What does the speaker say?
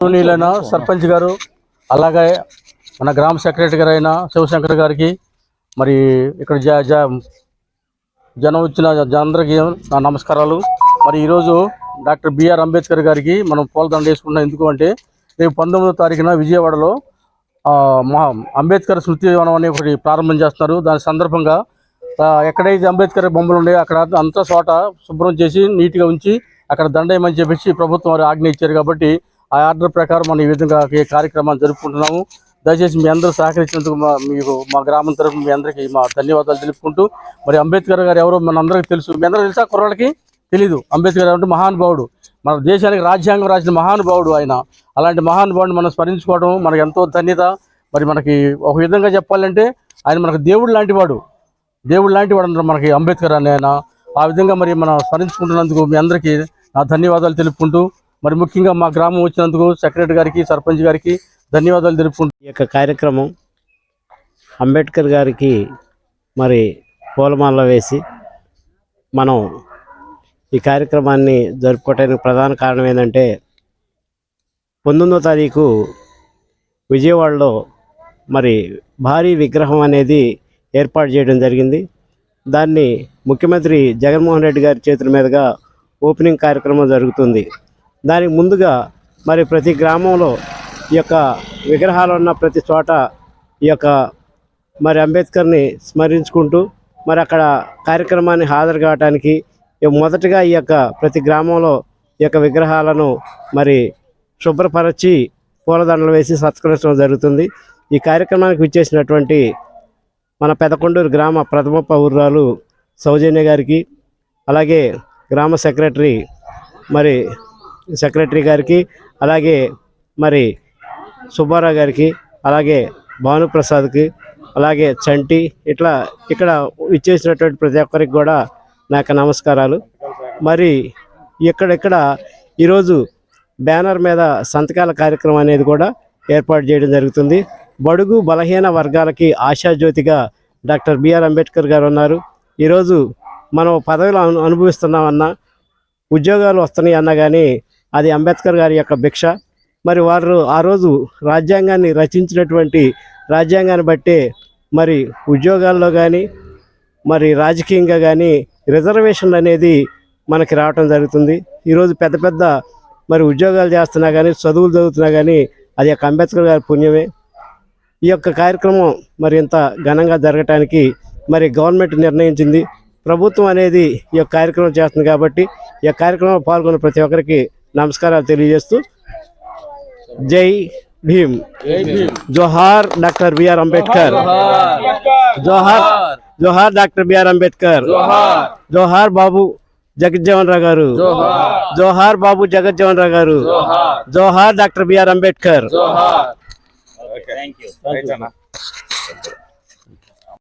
గౌరవనీయులైన సర్పంచ్ గారు అలాగే మన గ్రామ సెక్రటరీ గారు అయిన శివశంకర్ గారికి మరి ఇక్కడ జ జ జనం వచ్చిన జ- అందరికీ నా నమస్కారాలు. మరి ఈరోజు డాక్టర్ బిఆర్ అంబేద్కర్ గారికి మనం పూలదండ వేసుకుంటాం ఎందుకు అంటే రేపు పంతొమ్మిదో తారీఖున విజయవాడలో ఆ, మా అంబేద్కర్ స్మృతి వనం అనే ఒకటి ప్రారంభం చేస్తున్నారు. దాని సందర్భంగా ఎక్కడైతే అంబేద్కర్ బొమ్మలు ఉన్నాయో అక్కడ అంతా చోట శుభ్రం చేసి నీట్గా ఉంచి అక్కడ దండేయమని చెప్పేసి ప్రభుత్వం వారు ఆజ్ఞ ఇచ్చారు కాబట్టి ఆ ఆర్డర్ ప్రకారం మనం ఈ విధంగా ఈ కార్యక్రమాన్ని జరుపుకుంటున్నాము. దయచేసి మీ అందరూ సహకరించినందుకు మా మీకు మా గ్రామం తరఫు మీ అందరికీ మా ధన్యవాదాలు తెలుపుకుంటూ మరి అంబేద్కర్ గారు ఎవరో మన అందరికీ తెలుసు. మీ అందరూ తెలుసా కుర్రాళ్ళకి? తెలీదు. అంబేద్కర్ గారు అంటే మహానుభావుడు. మన దేశానికి రాజ్యాంగం రాసిన మహానుభావుడు ఆయన. అలాంటి మహానుభావుడిని మనం స్మరించుకోవడం మనకు ఎంతో ధన్యత. మరి మనకి ఒక విధంగా చెప్పాలంటే ఆయన మనకు దేవుడు లాంటి వాడు. దేవుడు లాంటి వాడు మనకి అంబేద్కర్ అని ఆయన. ఆ విధంగా మరి మనం స్మరించుకుంటున్నందుకు మీ అందరికీ నా ధన్యవాదాలు తెలుపుకుంటూ మరి ముఖ్యంగా మా గ్రామం వచ్చినందుకు సెక్రటరీ గారికి సర్పంచ్ గారికి ధన్యవాదాలు తెలుపుకుంటున్నాం. ఈ యొక్క కార్యక్రమం అంబేద్కర్ గారికి మరి పూలమాల వేసి మనం ఈ కార్యక్రమాన్ని జరుపుకోవడానికి ప్రధాన కారణం ఏంటంటే పంతొమ్మిదో తారీఖు విజయవాడలో మరి భారీ విగ్రహం అనేది ఏర్పాటు చేయడం జరిగింది. దాన్ని ముఖ్యమంత్రి జగన్మోహన్ రెడ్డి గారి చేతుల మీదుగా ఓపెనింగ్ కార్యక్రమం జరుగుతుంది. దానికి ముందుగా మరి ప్రతి గ్రామంలో ఈ యొక్క విగ్రహాలు ఉన్న ప్రతి చోట ఈ యొక్క మరి అంబేద్కర్ని స్మరించుకుంటూ మరి అక్కడ కార్యక్రమాన్ని హాజరు కావటానికి మొదటగా ఈ యొక్క ప్రతి గ్రామంలో ఈ యొక్క విగ్రహాలను మరి శుభ్రపరచి పూలదండలు వేసి సత్కరించడం జరుగుతుంది. ఈ కార్యక్రమానికి విచ్చేసినటువంటి మన పెదకొండూరు గ్రామ ప్రథమ పౌరురాలు సౌజన్య గారికి అలాగే గ్రామ సెక్రటరీ మరి సెక్రటరీ గారికి అలాగే మరి సుబ్బారావు గారికి అలాగే భానుప్రసాద్కి అలాగే చంటి ఇట్లా ఇక్కడ ఇచ్చేసినటువంటి ప్రతి ఒక్కరికి కూడా నా యొక్క నమస్కారాలు. మరి ఇక్కడెక్కడ ఈరోజు బ్యానర్ మీద సంతకాల కార్యక్రమం అనేది కూడా ఏర్పాటు చేయడం జరుగుతుంది. బడుగు బలహీన వర్గాలకి ఆశాజ్యోతిగా డాక్టర్ బిఆర్ అంబేద్కర్ గారు ఉన్నారు. ఈరోజు మనం పదవులు అను అనుభవిస్తున్నామన్నా ఉద్యోగాలు వస్తున్నాయి అన్నా కానీ అది అంబేద్కర్ గారి యొక్క భిక్ష. మరి వారు ఆ రోజు రాజ్యాంగాన్ని రచించినటువంటి రాజ్యాంగాన్ని బట్టే మరి ఉద్యోగాల్లో కానీ మరి రాజకీయంగా కానీ రిజర్వేషన్లు అనేది మనకి రావటం జరుగుతుంది. ఈరోజు పెద్ద పెద్ద మరి ఉద్యోగాలు చేస్తున్నా కానీ చదువులు చదువుతున్నా కానీ అది యొక్క అంబేద్కర్ గారి పుణ్యమే. ఈ యొక్క కార్యక్రమం మరి ఇంత ఘనంగా జరగటానికి మరి గవర్నమెంట్ నిర్ణయించింది. ప్రభుత్వం అనేది ఈ యొక్క కార్యక్రమం చేస్తుంది కాబట్టి ఈ కార్యక్రమంలో పాల్గొన్న ప్రతి ఒక్కరికి నమస్కారాలు తెలియజేస్తూ జై భీమ్ జోహార్ డాక్టర్ బిఆర్ అంబేద్కర్ జోహార్ జోహార్ డాక్టర్ బిఆర్ అంబేద్కర్ జోహార్ బాబు జగజ్జీవన్ రావు గారు జోహార్ బాబు జగజ్జీవన్ రావు గారు జోహార్ doctor BR Ambedkar thank you